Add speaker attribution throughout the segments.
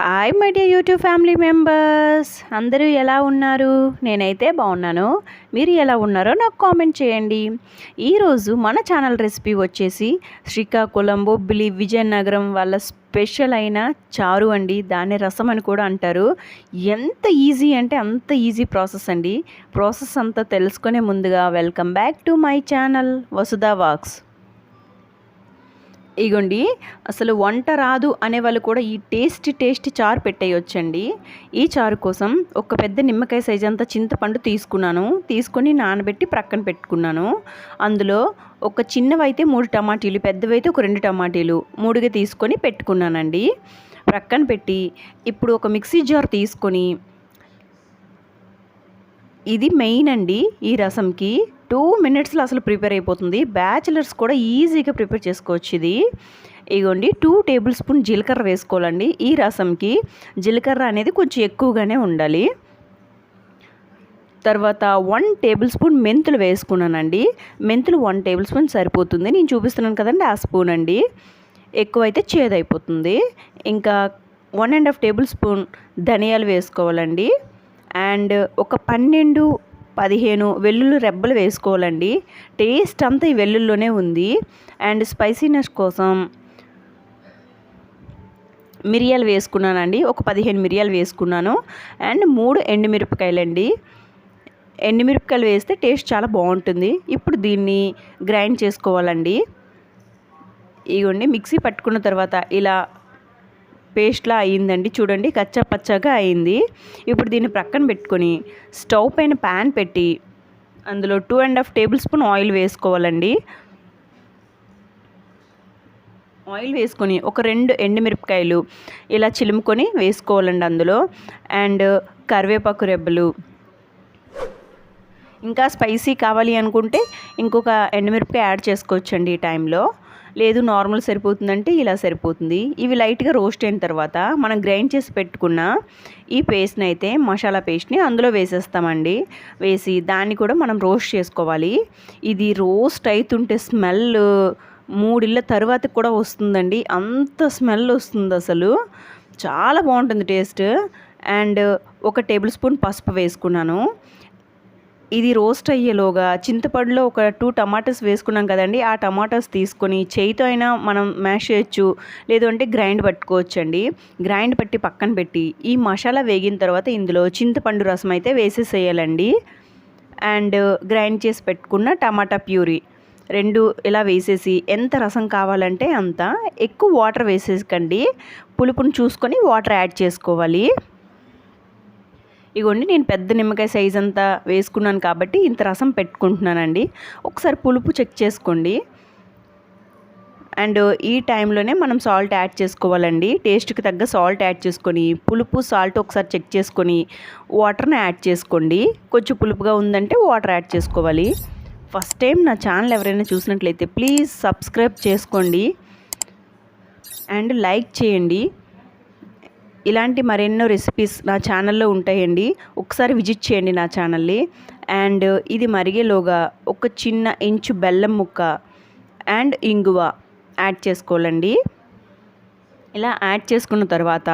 Speaker 1: Hi my dear YouTube family members అందరూ ఎలా ఉన్నారు? నేనైతే బాగున్నాను. మీరు ఎలా ఉన్నారో నాకు కామెంట్ చేయండి. ఈరోజు మన ఛానల్ రెసిపీ వచ్చేసి శ్రీకాకుళం బొబ్బిలి విజయనగరం వాళ్ళ స్పెషల్ అయిన చారు అండి. దాన్ని రసం అని కూడా అంటారు. ఎంత ఈజీ అంటే అంత ఈజీ ప్రాసెస్ అండి. ప్రాసెస్ అంతా తెలుసుకునే ముందుగా welcome back to my channel Vasudha wax ఇగోండి అసలు వంట రాదు అనే వాళ్ళు కూడా ఈ టేస్ట్ టేస్ట్ చారు పెట్టేయొచ్చండి. ఈ చారు కోసం ఒక పెద్ద నిమ్మకాయ సైజ్ అంతా చింతపండు తీసుకున్నాను. తీసుకొని నానబెట్టి ప్రక్కన పెట్టుకున్నాను. అందులో ఒక చిన్నవైతే మూడు టమాటీలు పెద్దవైతే ఒక రెండు టమాటీలు మూడుగా తీసుకొని పెట్టుకున్నానండి. ప్రక్కన పెట్టి ఇప్పుడు ఒక మిక్సీ జార్ తీసుకొని ఇది మెయిన్ అండి ఈ రసంకి. టూ మినిట్స్లో అసలు ప్రిపేర్ అయిపోతుంది. బ్యాచిలర్స్ కూడా ఈజీగా ప్రిపేర్ చేసుకోవచ్చు ఇది. ఇగోండి టూ టేబుల్ స్పూన్ జీలకర్ర వేసుకోవాలండి. ఈ రసంకి జీలకర్ర అనేది కొంచెం ఎక్కువగానే ఉండాలి. తర్వాత వన్ టేబుల్ స్పూన్ మెంతులు వేసుకున్నానండి. మెంతులు వన్ టేబుల్ స్పూన్ సరిపోతుంది. నేను చూపిస్తున్నాను కదండి ఆ స్పూన్ అండి. ఎక్కువైతే చేదైపోతుంది. ఇంకా one and half tablespoon ధనియాలు వేసుకోవాలండి. అండ్ ఒక పన్నెండు పదిహేను వెల్లుల్లి రెబ్బలు వేసుకోవాలండి. టేస్ట్ అంతా ఈ వెల్లుల్లోనే ఉంది. అండ్ స్పైసీనెస్ కోసం మిరియాలు వేసుకున్నానండి. ఒక పదిహేను మిరియాలు వేసుకున్నాను. అండ్ మూడు ఎండుమిరపకాయలండి. ఎండుమిరపకాయలు వేస్తే టేస్ట్ చాలా బాగుంటుంది. ఇప్పుడు దీన్ని గ్రైండ్ చేసుకోవాలండి. ఇగోండి మిక్సీ పట్టుకున్న తర్వాత ఇలా పేస్ట్లా అయ్యిందండి. చూడండి కచ్చపచ్చగా అయింది ఇప్పుడు దీన్ని ప్రక్కన పెట్టుకొని స్టవ్ పైన ప్యాన్ పెట్టి అందులో two and half tablespoon oil వేసుకోవాలండి. ఆయిల్ వేసుకొని ఒక రెండు ఎండుమిరపకాయలు ఇలా చిలుముకొని వేసుకోవాలండి అందులో. అండ్ కరివేపాకు రెబ్బలు. ఇంకా స్పైసీ కావాలి అనుకుంటే ఇంకొక ఎండుమిరపకాయ యాడ్ చేసుకోవచ్చండి ఈ టైంలో. లేదు నార్మల్ సరిపోతుందంటే ఇలా సరిపోతుంది. ఇవి లైట్గా రోస్ట్ అయిన తర్వాత మనం గ్రైండ్ చేసి పెట్టుకున్న ఈ పేస్ట్ని అయితే మసాలా పేస్ట్ని అందులో వేసేస్తామండి. వేసి దాన్ని కూడా మనం రోస్ట్ చేసుకోవాలి. ఇది రోస్ట్ అవుతుంటే స్మెల్ మూడిళ్ళ తర్వాత కూడా వస్తుందండి. అంత స్మెల్ వస్తుంది అసలు. చాలా బాగుంటుంది టేస్ట్. అండ్ ఒక టేబుల్ స్పూన్ పసుపు వేసుకున్నాను. ఇది రోస్ట్ అయ్యేలోగా చింతపండులో ఒక టూ టమాటోస్ వేసుకున్నాం కదండి ఆ టమాటోస్ తీసుకొని చేయితో అయినా మనం మ్యాష్ చేయొచ్చు లేదు అంటే గ్రైండ్ పట్టుకోవచ్చు అండి గ్రైండ్ పట్టి పక్కన పెట్టి ఈ మసాలా వేగిన తర్వాత ఇందులో చింతపండు రసం అయితే వేసేసేయాలండి. అండ్ గ్రైండ్ చేసి పెట్టుకున్న టమాటా ప్యూరీ రెండు ఇలా వేసేసి ఎంత రసం కావాలంటే అంత ఎక్కువ వాటర్ వేసేసకండి పులుపుని చూసుకొని వాటర్ యాడ్ చేసుకోవాలి. ఇగోండి నేను పెద్ద నిమ్మకాయ సైజ్ అంతా వేసుకున్నాను కాబట్టి ఇంత రసం పెట్టుకుంటున్నానండి. ఒకసారి పులుపు చెక్ చేసుకోండి. అండ్ ఈ టైంలోనే మనం సాల్ట్ యాడ్ చేసుకోవాలండి. టేస్ట్కి తగ్గ సాల్ట్ యాడ్ చేసుకొని పులుపు సాల్ట్ ఒకసారి చెక్ చేసుకొని వాటర్ని యాడ్ చేసుకోండి. కొంచెం పులుపుగా ఉందంటే వాటర్ యాడ్ చేసుకోవాలి. ఫస్ట్ టైం నా ఛానల్ ఎవరైనా చూసినట్లయితే ప్లీజ్ సబ్స్క్రైబ్ చేసుకోండి. అండ్ లైక్ చేయండి. ఇలాంటి మరెన్నో రెసిపీస్ నా ఛానల్లో ఉంటాయండి. ఒకసారి విజిట్ చేయండి నా ఛానల్ని అండ్ ఇది మరిగేలోగా ఒక చిన్న ఇంచు బెల్లం ముక్క అండ్ ఇంగువ యాడ్ చేసుకోవాలండి. ఇలా యాడ్ చేసుకున్న తర్వాత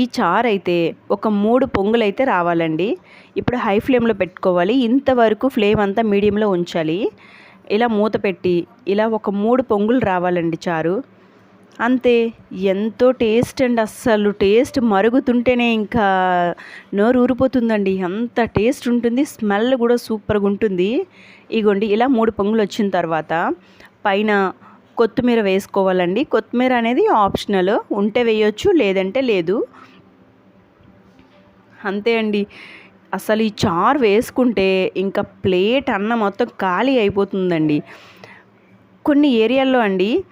Speaker 1: ఈ చారు అయితే ఒక మూడు పొంగులు అయితే రావాలండి. ఇప్పుడు హై ఫ్లేమ్లో పెట్టుకోవాలి. ఇంతవరకు ఫ్లేమ్ అంతా మీడియంలో ఉంచాలి. ఇలా మూత పెట్టి ఇలా ఒక మూడు పొంగులు రావాలండి చారు. అంతే ఎంతో టేస్ట్ అండి. అస్సలు టేస్ట్ మరుగుతుంటేనే ఇంకా నోరు ఊరిపోతుందండి. అంత టేస్ట్ ఉంటుంది స్మెల్ కూడా సూపర్గా ఉంటుంది. ఇగోండి ఇలా మూడు పొంగులు వచ్చిన తర్వాత పైన కొత్తిమీర వేసుకోవాలండి. కొత్తిమీర అనేది ఆప్షనల్ ఉంటే వేయొచ్చు లేదంటే లేదు. అంతే అండి. అసలు ఈ చారు వేసుకుంటే ఇంకా ప్లేట్ అన్న మొత్తం ఖాళీ అయిపోతుందండి. కొన్ని ఏరియాల్లో అండి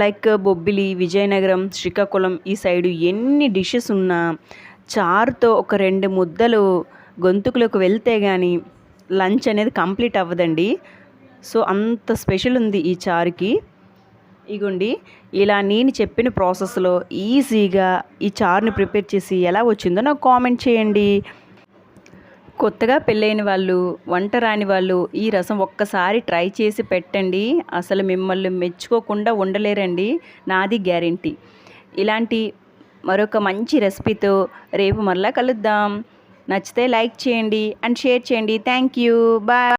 Speaker 1: లైక్ బొబ్బిలి విజయనగరం శ్రీకాకుళం ఈ సైడు ఎన్ని డిషెస్ ఉన్నా చారుతో ఒక రెండు ముద్దలు గొంతుకులోకి వెళ్తే కానీ లంచ్ అనేది కంప్లీట్ అవ్వదండి. సో అంత స్పెషల్ ఉంది ఈ చారుకి. ఇగుండి ఇలా నేను చెప్పిన ప్రాసెస్లో ఈజీగా ఈ చారుని ప్రిపేర్ చేసి ఎలా వచ్చిందో నాకు కామెంట్ చేయండి. కొత్తగా పెళ్ళైన వాళ్ళు వంట రాని వాళ్ళు ఈ రసం ఒక్కసారి ట్రై చేసి పెట్టండి. అసలు మిమ్మల్ని మెచ్చుకోకుండా ఉండలేరండి. నాది గ్యారంటీ. ఇలాంటి మరొక మంచి రెసిపీతో రేపు మరలా కలుద్దాం. నచ్చితే లైక్ చేయండి అండ్ షేర్ చేయండి. Thank you. బాయ్.